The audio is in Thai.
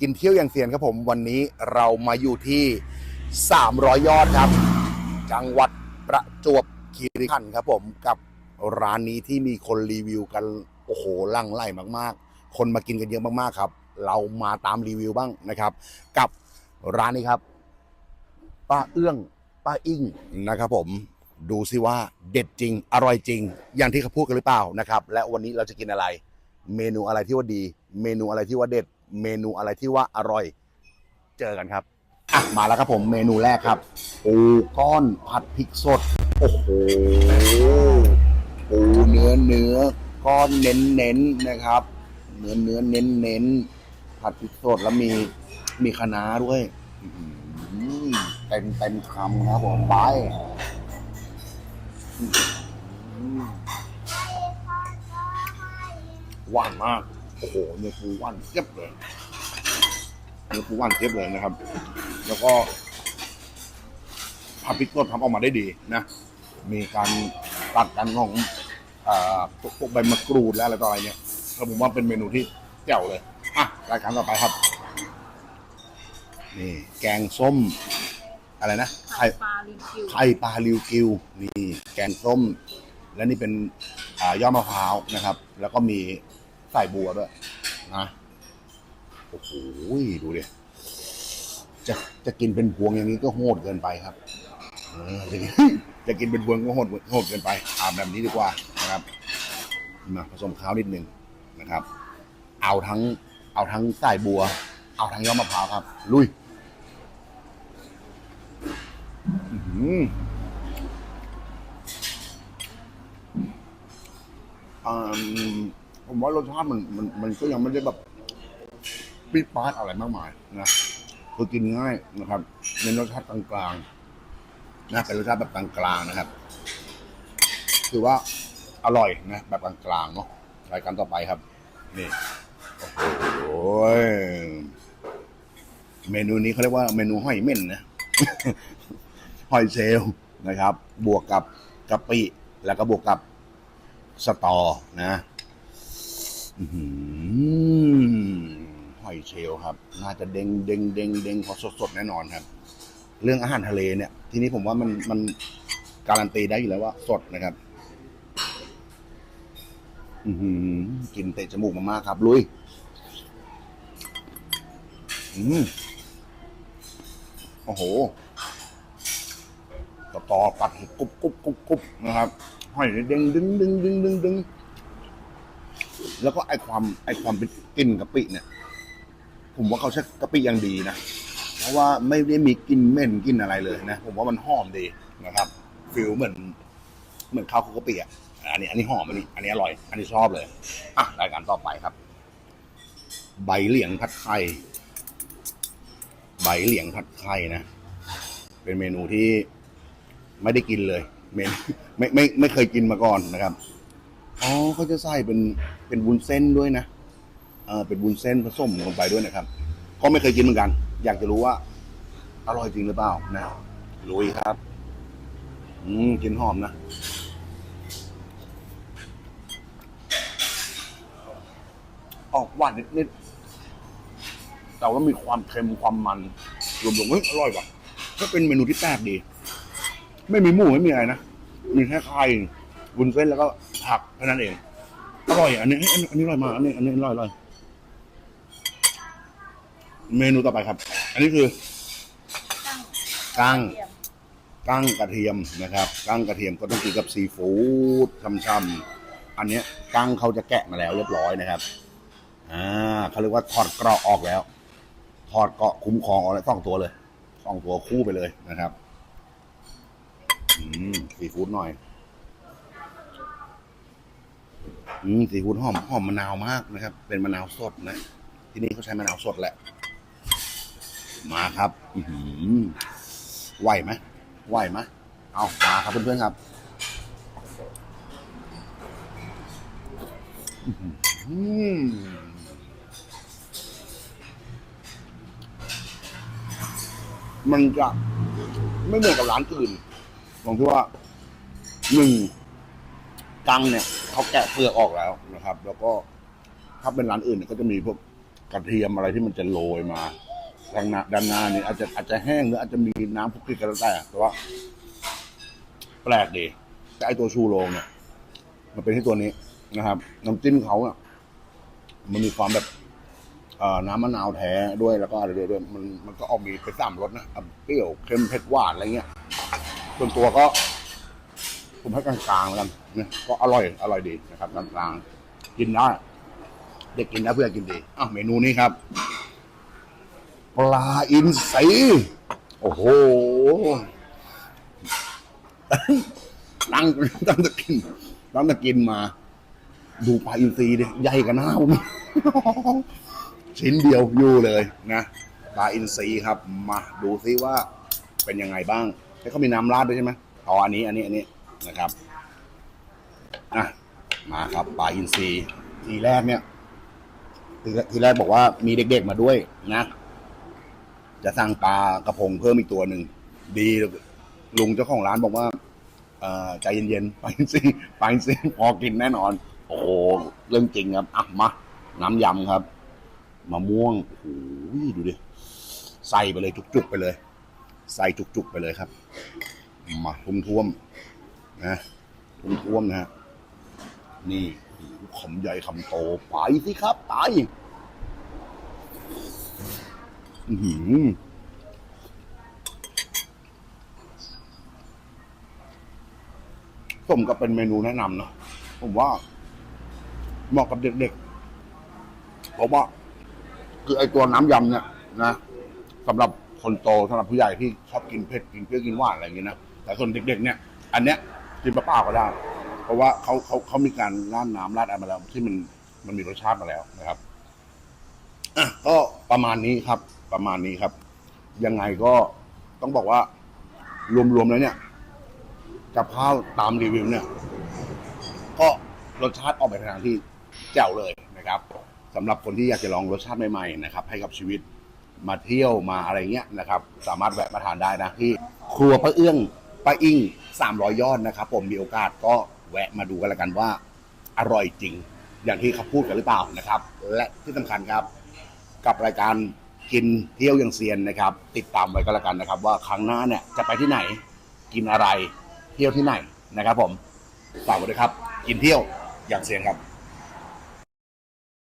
กินเที่ยวอย่างเซียนครับผมวันนี้เรามาอยู่ที่ 300 ยอดครับ จังหวัดประจวบคีรีขันธ์ครับผมกับร้านนี้ที่มีคนรีวิวกันโอ้โหลั่งไล่มากๆ คนมากินกันเยอะมากๆครับ เรามาตามรีวิวบ้างนะครับ กับร้านนี้ครับ ป้าเอื้องป้าอิ่งนะครับผมดูสิว่าเด็ดจริง อร่อยจริง อย่างที่เขาพูดกันหรือเปล่านะครับ และวันนี้เราจะกินอะไร เมนูอะไรที่ว่าดี เมนูอะไรที่ว่าเด็ด เมนูอะไรที่ว่าอร่อย เจอกันครับอะมาแล้วครับผมเมนูแรกครับปูก้อนผัดพริกสด โอ้โหปูเนื้อเนื้อก้อนเน้นเน้นนะครับ เนื้อเนื้อเน้นเน้นผัดพริกสดแล้วมีมีคะน้าด้วยอื้อหือเต็มเต็มคำครับผมไปหวานมาก โอ้โหเนื้อปูหวานเทียบเลยเนื้อปูหวานเทียบเลยนะครับ แล้วก็ผัดพริกสดทำออกมาได้ดีนะ มีการตัดกันของเอ่อพวกพวกใบมะกรูดและอะไรต่ออะไรเนี่ยก็ผมว่าเป็นเมนูที่แจ๋วเลย อะรายการต่อไปครับ นี่ แกงส้ม อะไรนะไข่ปลาลิงคิวไข่ปลาริวกิว นี่ แกงส้ม และนี่เป็นอ่ายอดมะพร้าวนะครับ แล้วก็มี ใส่บัวด้วยนะโอ้โหดูดิจะจะกินเป็นพวงอย่างนี้ก็โหดเกินไปครับเออจะกินเป็นพวงก็โหดโหดเกินไปเอาแบบนี้ดีกว่านะครับมาผสมข้าวนิดนึงนะครับ เอาทั้ง เอาทั้งสายบัว เอาทั้งยอดมะพร้าวครับ ลุยอื้อหืออ่า ผมว่ารสชาติมันมันมันก็ยังไม่ได้แบบปี๊ดปาดอะไรมากมายนะคือกินง่ายนะครับในรสชาติกลางๆนะเป็นรสชาติแบบกลางๆนะครับ คือว่าอร่อยนะแบบกลางๆเนาะรายการต่อไปครับ นี่โอ้โหเมนูนี้เขาเรียกว่าเมนูหอยเม่นนะหอยเชลนะครับ บวกกับกะปิแล้วก็บวกกับสตอนะ หอยเชลครับ น่าจะเด้งเด้งเด้งเด้งพราะสดๆแน่นอนครับ เรื่องอาหารทะเลเนี่ย ทีนี้ผมว่ามันมันการันตีได้อยู่แล้วว่าสดนะครับ อือหือกินเตะจมูกมากๆครับ ลุย อืมโอ้โหต่อต่อปัดกรุบกรุบกรุบกรุบนะครับหอยเด้งดึงดึงดึงดึงดึง แล้วก็ไอความไอความเป็นกลิ่นกะปิเนี่ย ผมว่าเขาใช้กะปิอย่างดีนะ เพราะว่าไม่ได้มีกลิ่นเหม็นกลิ่นอะไรเลยนะ ผมว่ามันหอมดีนะครับฟิลเหมือน เหมือนข้าวคุกกะปิอะอันนี้ อันนี้หอมอันนี้ อันนี้อร่อย อันนี้ชอบเลยอะรายการต่อไปครับ ใบเหลียงผัดไข่ใบเหลียงผัดไข่นะเป็นเมนูที่ไม่ได้กินเลย เมนไม่ไม่ไม่เคยกินมาก่อนนะครับ อ๋อเขาจะใส่เป็นเป็นวุ้นเส้นด้วยนะเออเป็นวุ้นเส้นผสมลงไปด้วยนะครับ ก็ไม่เคยกินเหมือนกัน อยากจะรู้ว่า อร่อยจริงหรือเปล่านะลุยครับ อืมกินหอมนะออกหวานนิดๆแต่ว่ามีความเค็มความมันรวมๆเฮ้ยอร่อยว่ะก็เป็นเมนูที่แปลกดี ไม่มีหมูไม่มีอะไรนะ มีแค่ไข่ วุ้นเส้นแล้วก็ผักแค่นั้นเอง อร่อยอันนี้อันนี้อันนี้อร่อยมากอันนี้อันนี้อร่อยอร่อยเมนูต่อไปครับ อันนี้คือตั้งกั้งเตรียมกั้งกระเทียมนะครับกั้งกระเทียมก็ต้องกินกับซีฟู้ดช่ำๆอันเนี้ยกั้งเขาจะแกะมาแล้วเรียบร้อยนะครับ อ่าเขาเรียกว่าถอดเกราะออกแล้ว ถอดเกราะคุ้มครองออกแล้วสองตัวเลยสองตัวคู่ไปเลยนะครับ อืมซีฟู้ดหน่อย อืมซีฟู้ดหอมหอมมะนาวมากนะครับ เป็นมะนาวสดนะ ที่นี่เขาใช้มะนาวสดแหละ มาครับ อืไหวไหมไหวไหมเอามาครับเพื่อนๆครับอื้อหือมันจะไม่เหมือนกับร้านอื่นตรงที่ว่าหนึ่งกังเนี่ย เขาแกะเปลือกออกแล้วนะครับ แล้วก็ถ้าเป็นร้านอื่นเนี่ยก็จะมีพวกกระเทียมอะไรที่มันจะโรยมาทางหน้าด้านหน้านี่อาจจะอาจจะแห้งหรืออาจจะมีน้ำคลุกคลิกกันแล้วแต่แต่ว่า แปลกดีแต่ไอตัวชูโรงเนี่ย มันเป็นที่ตัวนี้นะครับน้ำจิ้มเขาอะมันมีความแบบน้ำมะนาวแท้ด้วยแล้วก็อะไรด้วยด้วยมันมันก็ออกมีไปสามรสนะเปรี้ยวเค็มเผ็ดหวานอะไรเงี้ยส่วนตัวก็ ผมให้กลางๆแล้วกันนะก็อร่อยอร่อยดีนะครับกลางๆกินได้เด็กกินได้เพื่อนกินดีอ้าวเมนูนี้ครับ ปลาอินทรีโอ้โหตั้งตั้งแต่กินตั้งแต่กินมา ดูปลาอินทรีดิใหญ่กันหน้าผมชิ้นเดียวอยู่เลยนะปลาอินทรีครับ มาดูซิว่าเป็นยังไงบ้างให้เขามีน้ำราดด้วยใช่ไหมอ๋ออันนี้ อันนี้ อันนี้ นะครับอะมาครับปลาอินทรีทีแรกเนี่ยทีแรกทีแรกบอกว่ามีเด็กๆมาด้วยนะ จะสั่งปลากระพงเพิ่มอีกตัวหนึ่งดีลุงเจ้าของร้านบอกว่าเอ่อใจเย็นๆไปสิไปสินซีพอกินแน่นอน โอ้โหเรื่องจริงครับอะมาน้ำยำครับมะม่วงโอ้โหดูดิใส่ไปเลยจุกๆไปเลย ใส่จุกๆไปเลยครับ มาท่วมๆ นะท่วมๆนะฮะนี่โอ้โหคำใหญ่คำโตไปสิครับไปหือสมกับเป็นเมนูแนะนำเนอะผมว่า เหมาะกับเด็กๆเพราะว่า คือไอตัวน้ำยำเนี่ยนะสำหรับคนโตสำหรับผู้ใหญ่ที่ชอบกินเผ็ดกินเปรี้ยวกินหวานอะไรอย่างเงี้ยนะแต่ส่วนเด็ก ๆ เนี่ย อันเนี้ย กินเปล่าๆก็ได้ เพราะว่าเขาเขาเขามีการราดน้ำราดอะไรมาแล้ว ที่มันมันมีรสชาติมาแล้วนะครับอะก็ประมาณนี้ครับ ประมาณนี้ครับ ยังไงก็ต้องบอกว่า รวมๆแล้วเนี่ยกับข้าวตามรีวิวเนี่ย ก็รสชาติออกไปทางที่แจ๋วเลยนะครับสำหรับคนที่อยากจะลองรสชาติใหม่ๆนะครับ ให้กับชีวิตมาเที่ยวมาอะไรเงี้ยนะครับ สามารถแวะมาทานได้นะที่ครัวป้าเอื้อง ป้าอิง300 ยอดนะครับผมมีโอกาสก็แวะมาดูกันละกันว่า อร่อยจริง อย่างที่เขาพูดกันหรือเปล่านะครับ และที่สำคัญครับ กับรายการกินเที่ยวอย่างเซียนนะครับ ติดตามไว้ก็แล้วกันนะครับ ว่าครั้งหน้าเนี่ยจะไปที่ไหน กินอะไรเที่ยวที่ไหนนะครับ ผมฝากไว้ด้วยครับ กินเที่ยวอย่างเซียนครับ